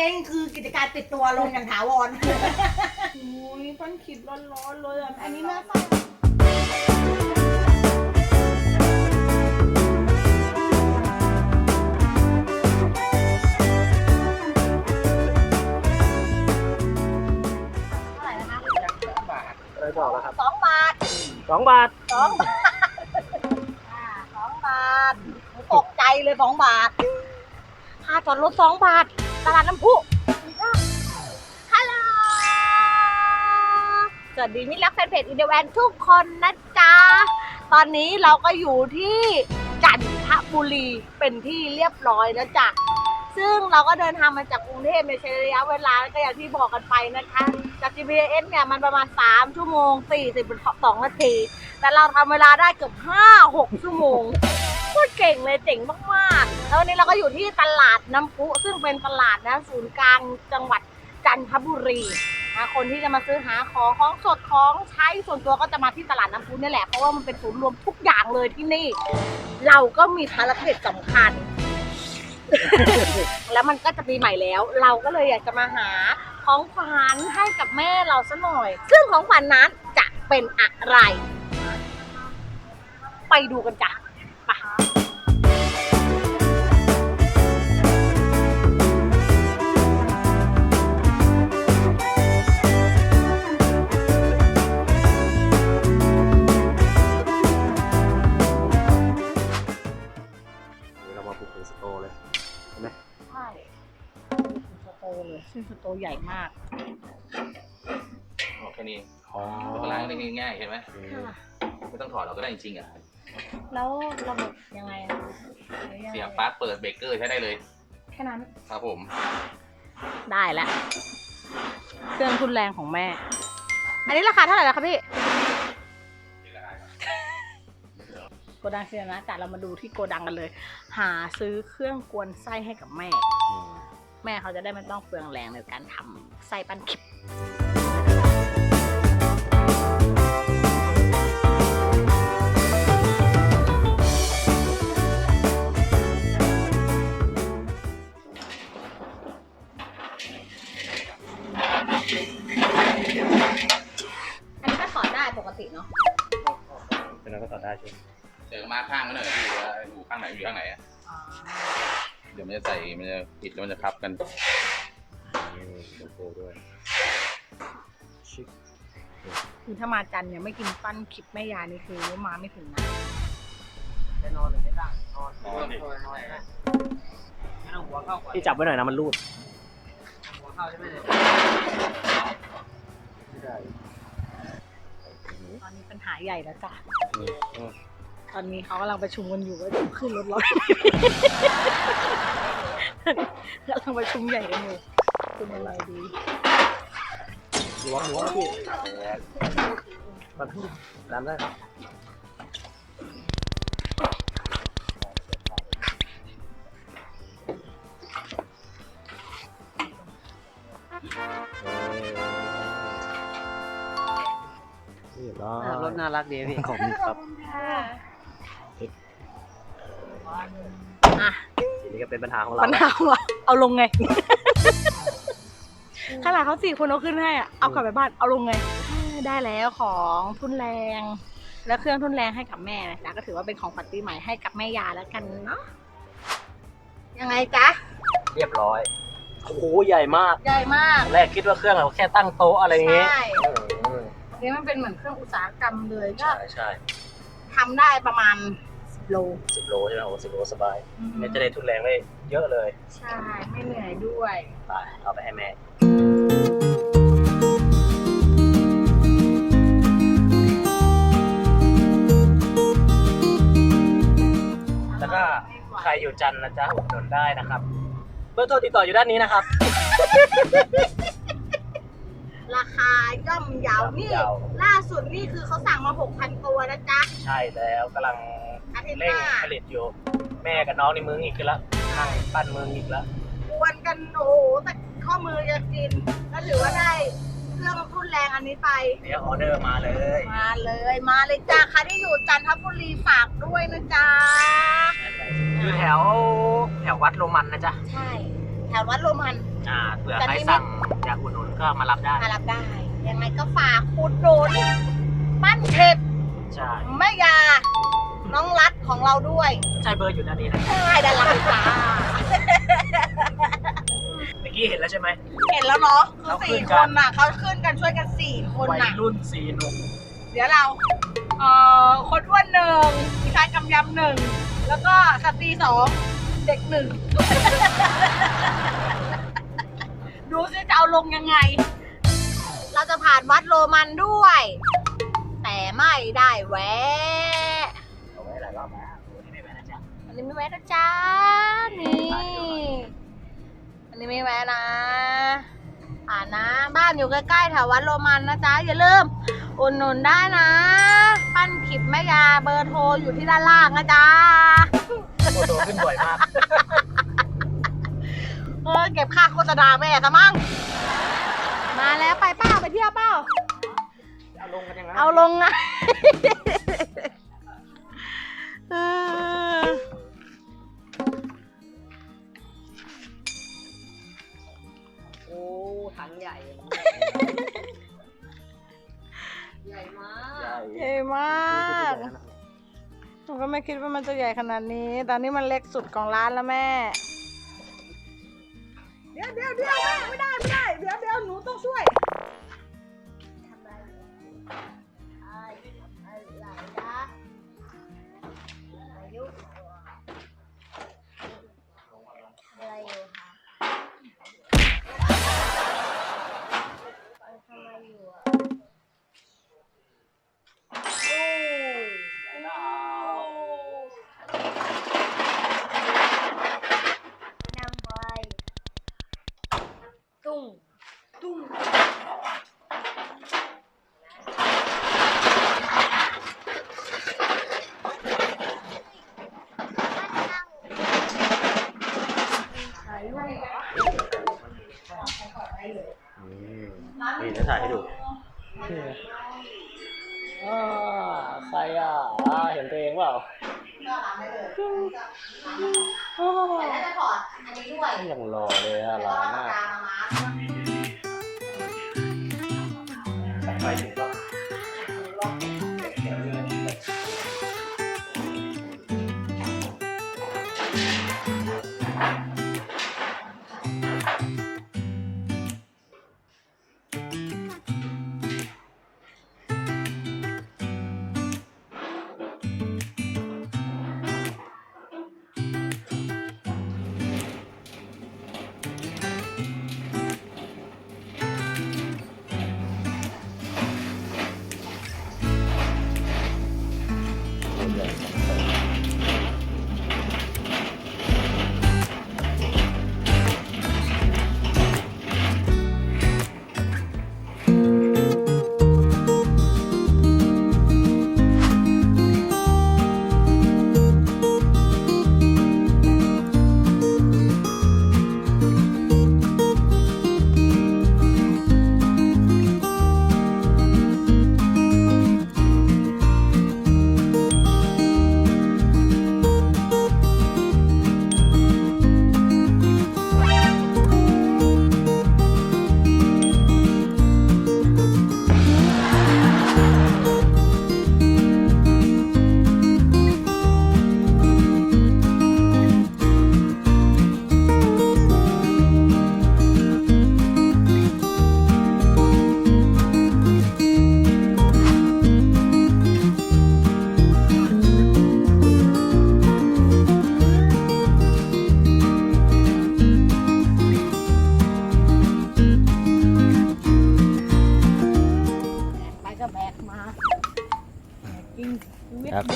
เจ๊งคือกิจการปิดตัวลงอย่างถาวร อุ้ยปั้นคิดร้อนๆเลยอะ อันนี้แม่ฟังเท่าไหร่นะคะอะไรบอกแล้วครับสองบาทสองบาทสองบาทอ่าสองบาทหนูตกใจเลยสองบาทค่าจอดรถสองบาท ตลาดน้ำพุฮัลโหล สวัสดีมิตรรักแฟนเพจอินเดแวนทุกคนนะจ๊ะ ตอนนี้เราก็อยู่ที่จันทบุรีเป็นที่เรียบร้อยแล้วจ้ะ ซึ่งเราก็เดินทางมาจากกรุงเทพในใช้ระยะเวลาก็อย่างที่บอกกันไปนะคะ จาก GPS เนี่ยมันประมาณ 3 ชั่วโมง 42 นาที แต่เราทำเวลาได้เกือบ 5-6 ชั่วโมงโคตรเก่งเลยเจ๋งมากๆ แล้ววันนี้เราก็อยู่ที่ตลาดน้ำพุซึ่งเป็นตลาดนะศูนย์กลางจังหวัดจันทบุรีนะคนที่จะมาซื้อหาของของสดของใช้ส่วนตัวก็จะมาที่ตลาดน้ำพุนี่แหละเพราะว่ามันเป็นศูนย์รวมทุกอย่างเลยที่นี่ เราก็มีภารกิจสำคัญ แล้วมันก็จะปีใหม่แล้ว เราก็เลยอยากจะมาหาของขวัญให้กับแม่เราซะหน่อย ซึ่งของขวัญนั้นจะเป็นอะไร ไปดูกันจ้ะ อ๋อตัวล่างนี่ง่ายๆเห็นไหมค่ะไม่ต้องถอดเราก็ได้จริงๆอะแล้วระบบยังไงอะหรือยังไงเสียบปลั๊กเปิดเบรกเกอร์ใช้ได้เลยแค่นั้นครับผม ได้แล้ว เครื่องทุนแรงของแม่ อันนี้ราคาเท่าไหร่แล้วคะพี่โกดังเซียนะแต่เรามาดูที่โกดังกันเลย หาซื้อเครื่องกวนไส้ให้กับแม่ แม่เขาจะได้ไม่ต้องเปลืองแรงในการทำไส้ปั้นคิบอั ติเนาะเป็นนั้นก็ต่อได้ใช่ไหมเดี๋ยวมาข้างกันหน่อยพี่ว่าอยู่ข้างไหนอยู่ข้างไหนอะเดี๋ยวมันจะใส่มันจะปิดแล้วมันจะคับกันนี่โลโก้ด้วยชิคคือถ้ามาจันทร์เนี่ยไม่กินปั้นคลิปแม่ยายนี่คือมาไม่ถึงนะจะนอนหรือไม่ได้นอนนอนดินอนนอนนะงั้นเอาหัวเข้าก่อนพี่จับไว้หน่อยนะมันรูดหัวเข้าใช่ไหมเนี่ยไม่ได้ ตอนนี้ปัญหาใหญ่แล้วจ้ะอืมตอนนี้เขากำลังประชุมกันอยู่ว่าจะขึ้นรถร้อยกำลังประชุมใหญ่กันอยู่คุณอะไรดีล้วงล้วงพี่มันพี่ตามได้ครับ น่ารักดีพี่ขอบคุณครับอะทีนี้ก็เป็นปัญหาของเราปัญหาว่าเอาลงไงขนาดเขาสี่คนเอาขึ้นให้อะเอากลับไปบ้านเอาลงไงได้แล้วของทุนแรง และเครื่องทุนแรงให้กับแม่นะจ๊ะก็ถือว่าเป็นของขวัญปีใหม่ให้กับแม่ยาแล้วกันเนาะยังไงจ๊ะเรียบร้อยโอ้โหใหญ่มาก ใหญ่มากแรกคิดว่าเครื่องเราแค่ตั้งโต๊ะอะไรอย่างงี้ใช่โอ้โหอั นนี้มันเป็นเหมือนเครื่องอุตสาหกรรมเลยก็ใช่ใช่ทำได้ประมาณ10โล สิบโลใช่ไหมโอ้สิบโลสบายเนี่ยจะได้ทุนแรงได้เยอะเลยใช่ ไม่เหนื่อยด้วย ไปเอาไปให้แม่ แล้วก็ ใครอยู่จันทร์นะจ๊ะอุดหนุนได้นะครับเบอร์โทรติดต่ออยู่ด้านนี้นะครับ ราคาย่อมเยาวนี่ ย่อมเยา ล่าสุดนี่คือเขาสั่งมา 6,000 ตัวนะจ๊ะ ใช่แล้วกำลังอาทิตย์หเร่งน้าผลิตอยู่ แม่กับน้องในมืออีกแล้วนั่งปั้นมืออีกแล้วกวนกัน โอ้โหแต่ข้อมือจะกิน ก็ถือว่าได้เครื่องทุนแรงอันนี้ไป เดี๋ยวออเดอร์มาเลยมาเลยมาเลยจ้าใครที่อยู่จันทบุรีฝากด้วยนะจ๊ะ อยู่แถวแถววัดโรมันนะจ๊ะ ใช่ แถววัดโรมัน อ่าเผื่อแต่ใครนี่สั่งอยากอุดหนุน ก็มารับได้ มารับได้ ยังไงก็ฝากอุดหนุนปั้นเผ็ดใช่ แม่ยา น้องรัดของเราด้วย ใช่เบอร์อยู่ด้านนี้นะใช่ดาราจ้าเมื่อกี้เห็นแล้วใช่ไหม เห็นแล้วเนาะ คือเขาขึ้สี่นคกันนน่ะเขาขึ้นกันช่วยกันสี่คนวัยน่ะ รุ่นสีหนุ่มเดี๋ยวเรา เอ่อ คนอ้วนหนึ่งพี่ชายกำยำหนึ่ง แล้วก็สตรีสอง เด็กหนึ่ง ดูสิจะเอาลงยังไง เราจะผ่านวัดโรมันด้วย แต่ไม่ได้แวะเอาไว้หลายรอบแล้ววันนี้ไม่แวะนะจ๊ะอันนี้ไม่แวะนะจ๊ะนี่อันนี้ไม่แวะนะอ่านะบ้านอยู่ใกล้ๆแถววัดโรมันนะจ๊ะอย่าลืมอุดหนุนได้นะ ปั้นขิบแม่ยาเบอร์โทรอยู่ที่ด้านล่างนะจ๊ะโคโตขึ้นบ่อยมาก เออเก็บค่าโฆษณาแม่ซะมั่งมาแล้วไปเป้าไปเที่ยวเป้า เอาลงกันยังไงเอาลงนะเออโอ้ถังใหญ่ ใหญ่มากใหญ่มากหนูก็ไม่คิดว่ามันจะใหญ่ขนาดนี้ ตอนนี้มันเล็กสุดของร้านแล้วแม่ เดี๋ยวเดี๋ยวเดี๋ยวแม่ไม่ได้ไม่ได้เดี๋ยวเดี๋ยวหนูต้องช่วย งตุ้งถ่ายรูปนี่จะถ่ายให้ดูอ่าใครอะอ่าเห็นตัวเองเปล่าก็ร้านได้เลยแต่น่าจะถอดอันนี้ด้วยยังรอเลยอะแล้วร้าก็นปากอะกามามาร์คไปถึงก็ ไป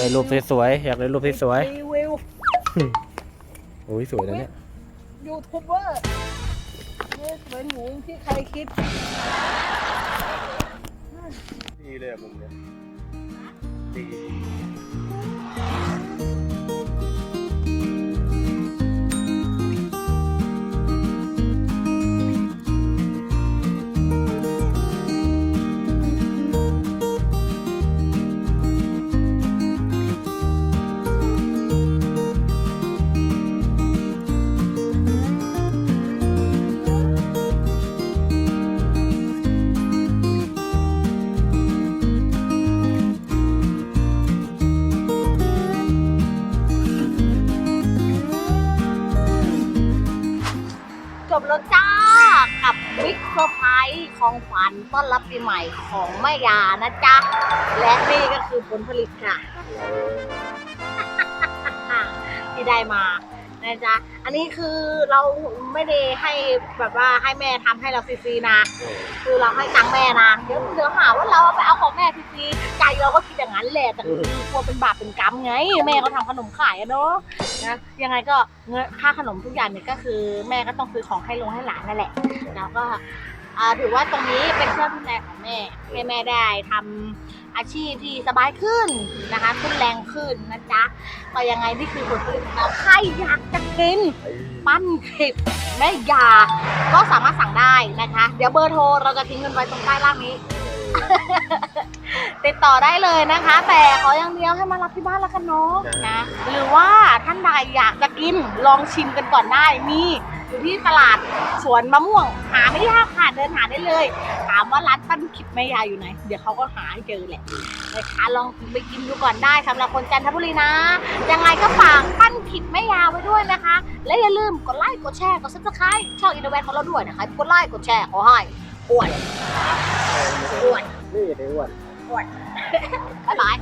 ได้รูปสวยๆอยากได้รูปสวยรีวิวๆโอ้ยสวยนะเนี่ยยูทูบเบอร์นี่สวยหนูที่ใครคิด ดีเลยมุมเนี้ยดี ของขวัญต้อนรับปีใหม่ของแม่ยานะจ๊ะ และนี่ก็คือผลผลิตค่ะ ที่ได้มานะจ๊ะ อันนี้คือเราไม่ได้ให้แบบว่าให้แม่ทำให้เราฟรีๆนะ คือเราให้ตังค์แม่นะ เดี๋ยวเดี๋ยวหาว่าเราไปเอาของแม่ฟรีๆใจเราก็คิดอย่างนั้นแหละ แต่คือกลัวเป็นบาปเป็นกรรมไง แม่เขาทำขนมขายอะเนาะ นะ ยังไงก็เงินค่าขนมทุกอย่างเนี่ยก็คือ แม่ก็ต้องซื้อของให้ลงให้หลานนั่นแหละ แล้วก็ ถือว่าตรงนี้เป็นเครื่องดูแลของแม่ให้แม่ได้ทำอาชีพที่สบายขึ้นนะคะขึ้นแรงขึ้นนะจ๊ะก็ยังไงนี่คือผลผลิตของเราใครอยากจะกิน ปั้นคลิปแม่ยา ก็สามารถสั่งได้นะคะ เดี๋ยวเบอร์โทรเราจะทิ้งกันไว้ตรงใต้ล่างนี้ ติดต่อได้เลยนะคะ แต่ขออย่างเดียวให้มารับที่บ้านแล้วกันเนาะนะ หรือว่าท่านใดอยากจะกินลองชิมกันก่อนได้มี อยู่ที่ตลาดสวนมะม่วง หาไม่ยากค่ะเดินหาได้เลย ถามว่าร้านปั้นคลิปแม่ยาอยู่ไหน เดี๋ยวเขาก็หาให้เจอแหละนะคะลองไปกินดูก่อนได้สำหรับคนจันทบุรีนะ ยังไงก็ฝากปั้นคลิปแม่ยาไว้ด้วยนะคะ และอย่าลืมกดไลค์กดแชร์กดซับสไครต์ช่องอินเตอร์แวนของเราด้วยนะคะกดไลค์กดแชร์ขอให้อ้วนอ้วนนี่ได้อ้วนบ๊ายบาย